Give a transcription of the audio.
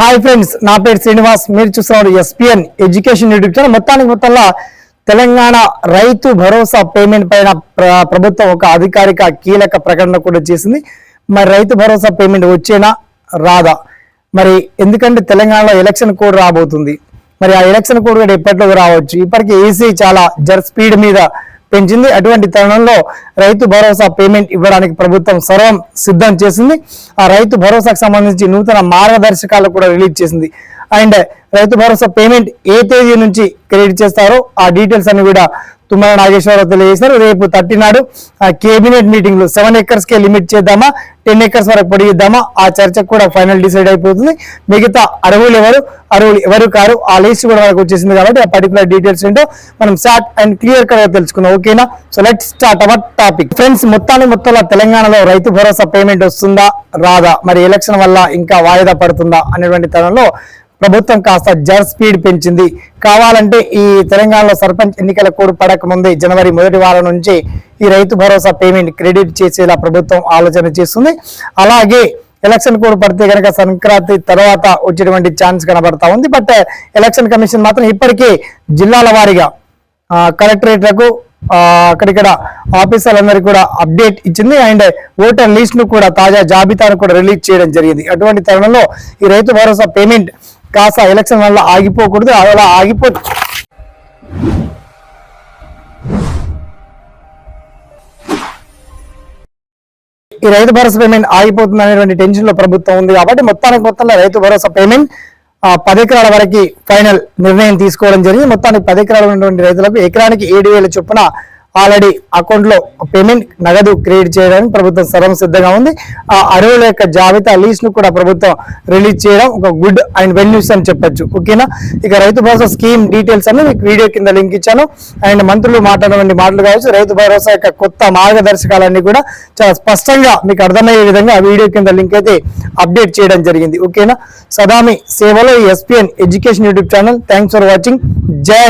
Hi friends నా పేరు శ్రీనివాస్. మీరు చూస్తున్నారు ఎస్పీఎన్ ఎడ్యుకేషన్ యూట్యూబ్ ఛానల్ మొత్తానికి మొత్తంలో తెలంగాణ రైతు భరోసా పేమెంట్ పైన ప్రభుత్వం ఒక అధికారిక కీలక ప్రకటన కూడా చేసింది. మరి రైతు భరోసా పేమెంట్ వచ్చేనా? రాదా? మరి ఎందుకంటే తెలంగాణలో ఎలక్షన్ కూడా రాబోతుంది. మరి ఆ ఎలక్షన్ కోడ్ కూడా ఎప్పట్లో రావచ్చు. ఇప్పటికీ ఏసీ చాలా జర్ స్పీడ్ మీద పెంచింది. అటువంటి తరుణంలో రైతు భరోసా పేమెంట్ ఇవ్వడానికి ప్రభుత్వం సర్వం సిద్ధం చేసింది. ఆ రైతు భరోసాకు సంబంధించి నూతన మార్గదర్శకాలు కూడా రిలీజ్ చేసింది. అండ్ రైతు భరోసా పేమెంట్ ఏ తేదీ నుంచి క్రెడిట్ చేస్తారో ఆ డీటెయిల్స్ అన్ని కూడా తుమ్మల నాగేశ్వరరావు తెలియజేశారు. రేపు థర్టీ నాడు ఆ కేబినెట్ మీటింగ్లో సెవెన్ ఎకర్స్ కే లిమిట్ చేద్దామా? టెన్ ఎకర్స్ వరకు పొడిగిద్దామా ఆ చర్చకు కూడా ఫైనల్ డిసైడ్ అయిపోతుంది. మిగతా అర్హులు ఎవరు? అర్హులు ఎవరు కారు? ఆ లిస్ట్ కూడా మనకు వచ్చేసింది కాబట్టి ఆ పర్టికులర్ డీటెయిల్స్ ఏంటో మనం షార్ట్ అండ్ క్లియర్గా తెలుసుకుందాం. ఓకేనా so let start our topic friends మొత్తాన్ని మొత్తంలో తెలంగాణలో రైతు భరోసా పేమెంట్ వస్తుందా? రాదా? మరి ఎలక్షన్ వల్ల ఇంకా వాయిదా పడుతుందా? అనేటువంటి తరంలో ప్రభుత్వం కాస్త జర్ స్పీడ్ పెంచింది. కావాలంటే ఈ తెలంగాణలో సర్పంచ్ ఎన్నికల కోడ్ పడక ముందే జనవరి మొదటి వారం నుంచి ఈ రైతు భరోసా పేమెంట్ క్రెడిట్ చేసేలా ప్రభుత్వం ఆలోచన చేస్తుంది. అలాగే ఎలక్షన్ కోడ్ పడితే కనుక సంక్రాంతి తర్వాత వచ్చేటువంటి ఛాన్స్ కనబడతా ఉంది. బట్ ఎలక్షన్ కమిషన్ మాత్రం ఇప్పటికే జిల్లాల వారీగా కలెక్టరేట్లకు అక్కడిక్కడ ఆఫీసర్లందరికీ కూడా అప్డేట్ ఇచ్చింది. అండ్ ఓటర్ లిస్ట్ను కూడా తాజా జాబితాను కూడా రిలీజ్ చేయడం జరిగింది. అటువంటి తరుణంలో ఈ రైతు భరోసా పేమెంట్ కాస్త ఎలక్షన్ వల్ల ఆగిపోకూడదు అలా ఆగిపో ఈ రైతు భరోసా పేమెంట్ ఆగిపోతుంది అనేటువంటి టెన్షన్లో ప్రభుత్వం ఉంది కాబట్టి మొత్తానికి మొత్తంలో రైతు భరోసా పేమెంట్ ఆ, పది ఎకరాల వరకు ఫైనల్ నిర్ణయం తీసుకోవడం జరిగింది. మొత్తానికి పది ఎకరాలు ఉన్నటువంటి రైతులకు ఎకరానికి ఏడు వేల చొప్పున ఆల్రెడీ అకౌంట్లో పేమెంట్ నగదు క్రియేట్ చేయడానికి ప్రభుత్వం సర్వం సిద్ధంగా ఉంది. ఆ అరువుల యొక్క జాబితా లీస్ట్ను కూడా ప్రభుత్వం రిలీజ్ చేయడం ఒక గుడ్ అండ్ వెల్ న్యూస్ అని చెప్పొచ్చు. ఓకేనా? ఇక రైతు భరోసా స్కీమ్ డీటెయిల్స్ అన్ని మీకు వీడియో కింద లింక్ ఇచ్చాను. అండ్ మంత్రులు మాట్లాడినటువంటి మాటలు కావచ్చు రైతు భరోసా యొక్క కొత్త మార్గదర్శకాలన్నీ కూడా చాలా స్పష్టంగా మీకు అర్థమయ్యే విధంగా ఆ వీడియో కింద లింక్ అయితే అప్డేట్ చేయడం జరిగింది. ఓకేనా? సదామి సేవలో SPN education YouTube channel. Thanks for watching. జై